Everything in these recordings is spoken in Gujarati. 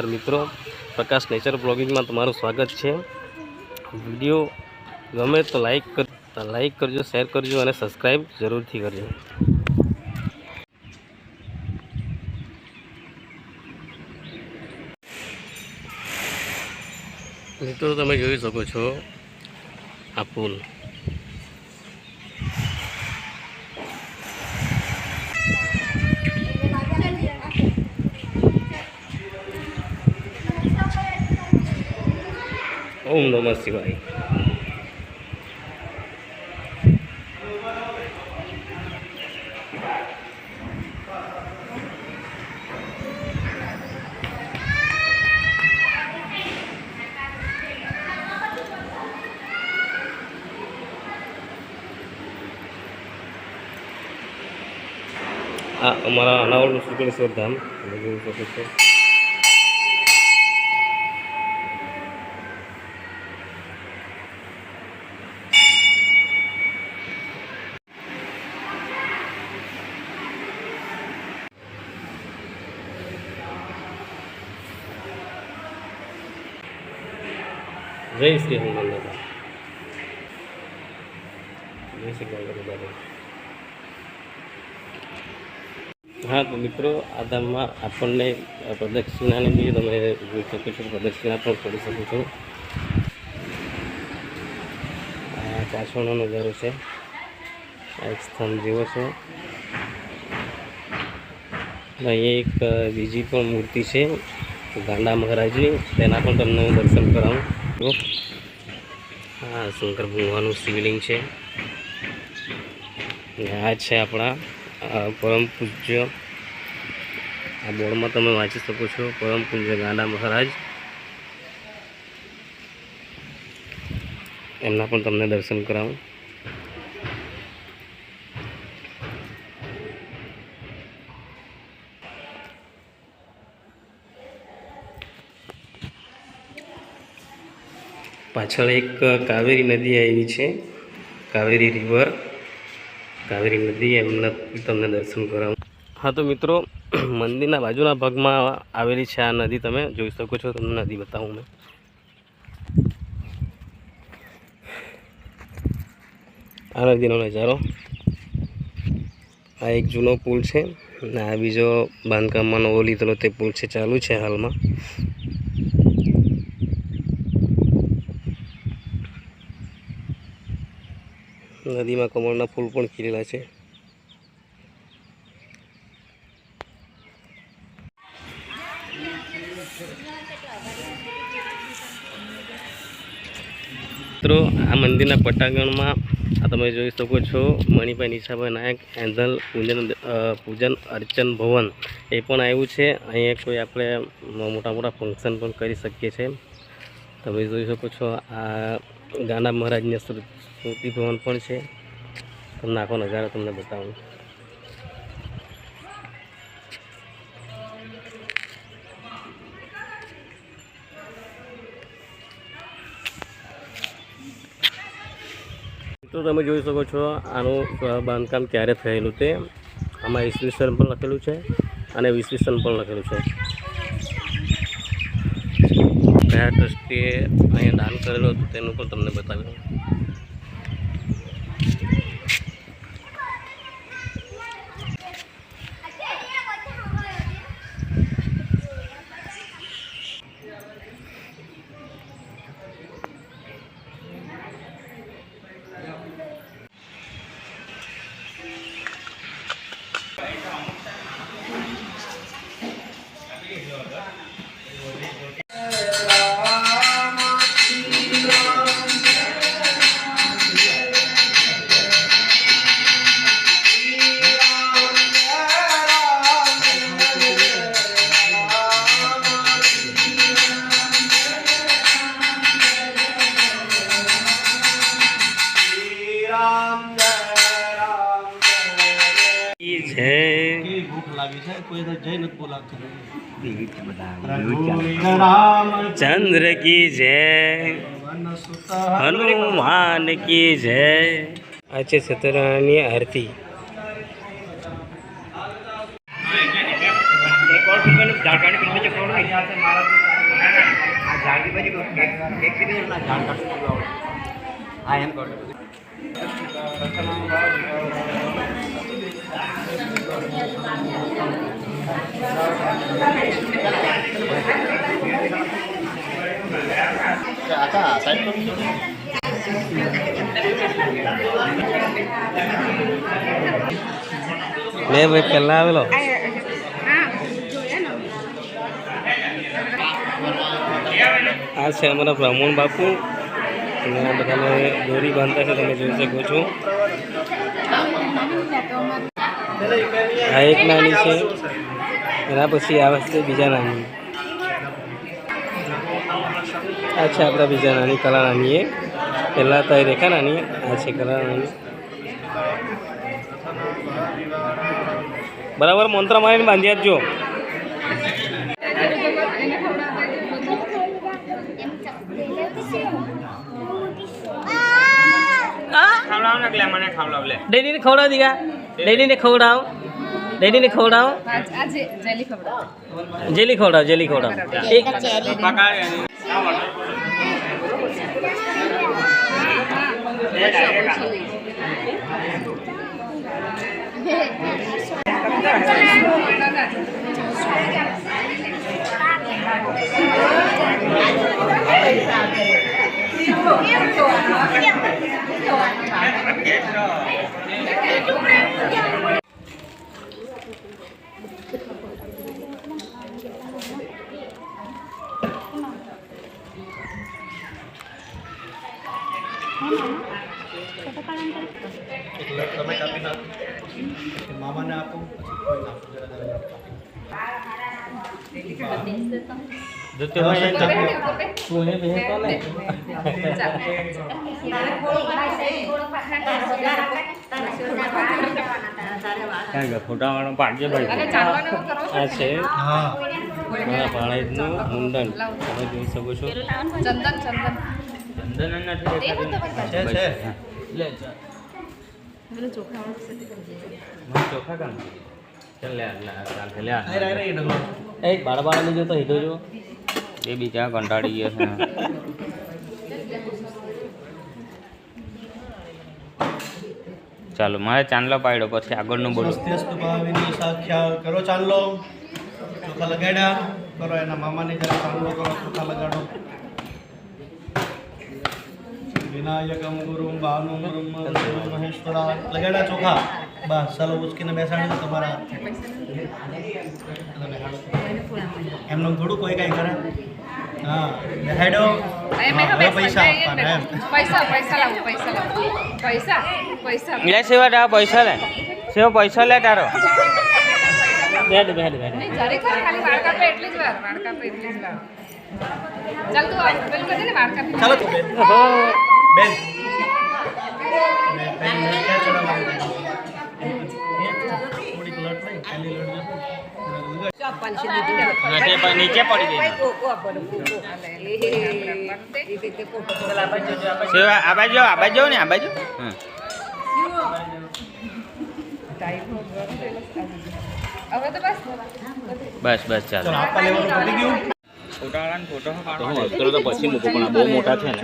નમસ્કાર મિત્રો. પ્રકાશ નેચર બ્લોગિંગમાં તમારું સ્વાગત છે. વીડિયો ગમે તો લાઈક કર, લાઈક કરજો, શેર કરજો અને સબસ્ક્રાઈબ જરૂરથી કરજો. મિત્રો, તમે જોઈ શકો છો આ પુલ. ઓમ નમઃ શિવાય આ અમારા અનાવરનું શુક્લેશ્વર ધામ જય શ્રી હનુમાન દાદા જય શ્રી દાદા હા તો મિત્રો આ ધામમાં આપણને પ્રદક્ષિણાની બી તમે જોઈ શકો છો પ્રદક્ષિણા પણ કરી શકો છો આ પાછળનો નજારો છે આ એક સ્થાન જેવો છે અહીં એક બીજી પણ મૂર્તિ છે ગાંડા મહારાજની તેના પણ તમને હું દર્શન કરાવું હા શંકર ભગવાનનું શિવલિંગ છે. આ છે આપણા પરમ પૂજ્ય. આ બોર્ડમાં તમે વાંચી શકો છો, પરમ પૂજ્ય ગાંડા મહારાજ. એમના પણ તમને દર્શન કરાવું. પાછળ એક કાવેરી નદી આવી છે. કાવેરી રિવર કાવેરી નદી, એમના તમને દર્શન કરાવું. હા, તો મિત્રો, મંદિરના બાજુના ભાગમાં આવેલી છે આ નદી. તમે જોઈ શકો છો, તમને નદી બતાવું મેં. આ નદીનો નજારો. આ એક જૂનો પુલ છે. અને આ બીજો બાંધકામમાં નવો લીધેલો તે પુલ છે, ચાલુ છે હાલમાં. નદીમાં કમળના ફૂલ પણ ખીલેલા છે. મિત્રો, આ મંદિરના પટાંગણમાં આ તમે જોઈ શકો છો, મણિભાઈ નિશાભાઈ નાયક, એન્જલ પૂજન પૂજન, અર્ચન ભવન. એ પણ આવ્યું છે. અહીંયા કોઈ આપણે મોટા મોટા ફંક્શન પણ કરી શકીએ છીએ. તમે જોઈ શકો છો, આ ગાના મહારાજની સ્મૃ- સ્મૃતિ ભવન પણ છે. તમને આખો નજારો તમને બતાવું. તો તમે જોઈ શકો છો, આનું બાંધકામ ક્યારે થયેલું તે. આમાં ઈસવીસન પણ લખેલું છે અને વીસવીસન પણ લખેલું છે. કયા ટ્રસ્ટીએ અહીંયા દાન કરેલું હતું તેનું પણ તમને બતાવ્યું રામ લાગી છે કોઈ તો જય નથી બોલાવતું. ચંદ્ર કી જય હનુમાન કી જય. આ છે સત્યનારાયણની આરતી. લે ભાઈ પહેલા આવેલો આ છે અમારા બ્રાહ્મણ બાપુ અને બધાને દોરી બાંધતા છે તમે જોઈ શકો છો આ એક નાની છે. એના પછી આવે છે બીજા નાની. આ છે આપણા બીજા નાની કલા નાની એ. પહેલાં તો એ રેખા નાની આ છે કલા નાની. બરાબર મંત્ર મારીને બાંધી આપજો. ખવડાવ દીગા ડેડીને ખવડાવ ડેડીને ખવડાવ આજે જેલી ખવડાવ જેલી ખવડાવ જેલી ખવડાવ એક તમે કાપી નાખો પછી મામાને આપો પછી કોઈ નાખો જરા જરા કાપી. તું હે બે તો ને અને ચાલવાનું કરો આ છે હા મારા ભાણેજનું મુંડન તમે જોઈ શકો છો ચંદન ચંદન છે છે પેલું ચોખા આય રાય રાય ડગલો એ બાળ બાળ લેજો તો હીધો જો એ બીજા કંટાળી ગયા છે ચાલો, મારે ચાંદલો પાડ્યો, પછી આગળનું બોલો. કરો ચાંદલો ચોખા લગાડ્યા કરો એના મામાને જરા ચાંદલો કરો ચોખા લગાડો વિનાયકમ ગુરુમ ભાનુમ ગુરુમ ગુરુ મહેશ્વરા લગાડ્યા ચોખા બસ ચાલો ઉચકીને બેસાડી દો તમારા એટલે બેસાડો. એમનું થોડું કોઈ કાંઈ કરે હા બેસાડ્યો એમ હા, હવે પૈસા આપવાના એમ પૈસા પૈસા લાવું પૈસા લાવું પૈસા પૈસા લે સેવા તારા પૈસા લે સેવા પૈસા લે તારો બેડ બેડ બેડ નહીં જરીક વાર ખાલી વાળ કાપે એટલી જ વાર વાળ કાપે એટલી જ વાર ચાલ તું આ પેલું કરજે ને વાળ કાપી ચાલો તું બેન. નીચે પડી આ બાજુ આ બાજુ ને આ બાજુ? હા હવે તો બસ. બસ બસ ચાલો. પછી મૂકો પણ આ બહુ મોટા છે ને.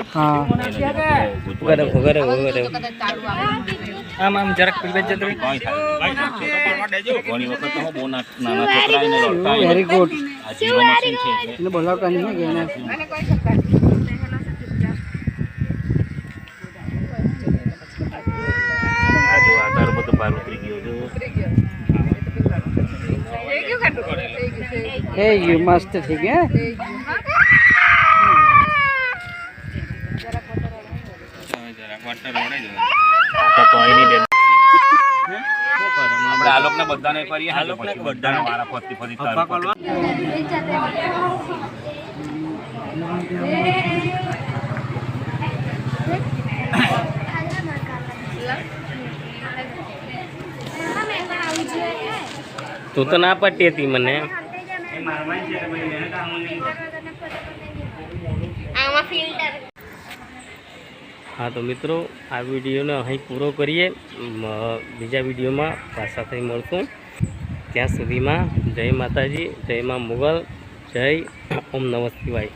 ફુગારે આમ આમ જરાક પીવે જતો ઘણી વખત તો બહુ નાના છોકરા એને રડતા વેરી ગુડ આ જીરો મશીન છે? એટલે અને કોઈ શકતા આ જો આ તારું બધું બહાર ઉતરી ગયું છે ઉતરી ગયો થઈ ગયું ખાટું થઈ ગયું થઈ ગયું એ યુ મસ્ત થઈ ગયા. તું તો ના પટી હતી મને. હા તો મિત્રો આ વિડીયોને અહીં પૂરો કરીએ. બીજા વિડીયોમાં પાછા થઈ મળશું. ત્યાં સુધીમાં જય માતાજી જય મા મુગલ જય ઓમ નમઃ શિવાય.